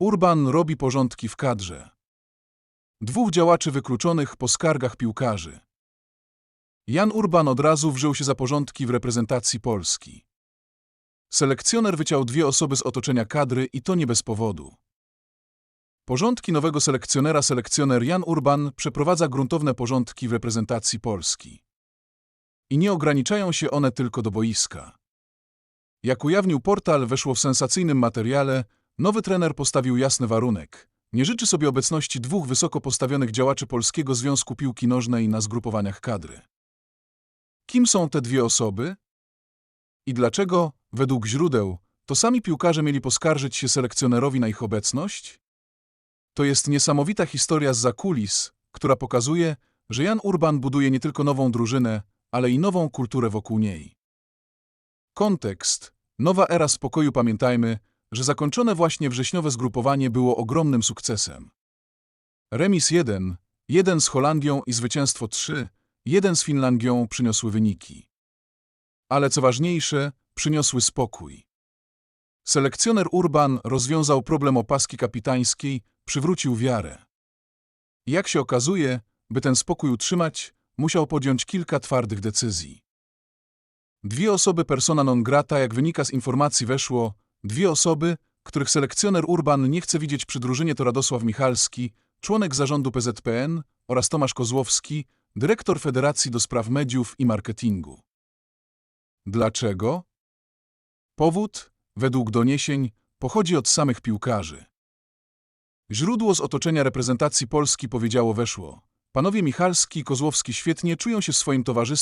Urban robi porządki w kadrze. Dwóch działaczy wykluczonych po skargach piłkarzy. Jan Urban od razu wziął się za porządki w reprezentacji Polski. Selekcjoner wyciął dwie osoby z otoczenia kadry i to nie bez powodu. Porządki nowego selekcjonera selekcjoner Jan Urban przeprowadza gruntowne porządki w reprezentacji Polski. I nie ograniczają się one tylko do boiska. Jak ujawnił portal, weszło w sensacyjnym materiale, nowy trener postawił jasny warunek. Nie życzy sobie obecności dwóch wysoko postawionych działaczy Polskiego Związku Piłki Nożnej na zgrupowaniach kadry. Kim są te dwie osoby? I dlaczego, według źródeł, to sami piłkarze mieli poskarżyć się selekcjonerowi na ich obecność? To jest niesamowita historia z zakulis, która pokazuje, że Jan Urban buduje nie tylko nową drużynę, ale i nową kulturę wokół niej. Kontekst. Nowa era spokoju pamiętajmy, że zakończone właśnie wrześniowe zgrupowanie było ogromnym sukcesem. Remis 1, 1 z Holandią i zwycięstwo 3, 1 z Finlandią przyniosły wyniki. Ale co ważniejsze, przyniosły spokój. Selekcjoner Urban rozwiązał problem opaski kapitańskiej, przywrócił wiarę. Jak się okazuje, by ten spokój utrzymać, musiał podjąć kilka twardych decyzji. Dwie osoby persona non grata, jak wynika z informacji weszło, dwie osoby, których selekcjoner Urban nie chce widzieć przy drużynie to Radosław Michalski, członek zarządu PZPN oraz Tomasz Kozłowski, dyrektor Federacji do Spraw Mediów i Marketingu. Dlaczego? Powód, według doniesień, pochodzi od samych piłkarzy. Źródło z otoczenia reprezentacji Polski powiedziało weszło. Panowie Michalski i Kozłowski świetnie czują się w swoim towarzystwie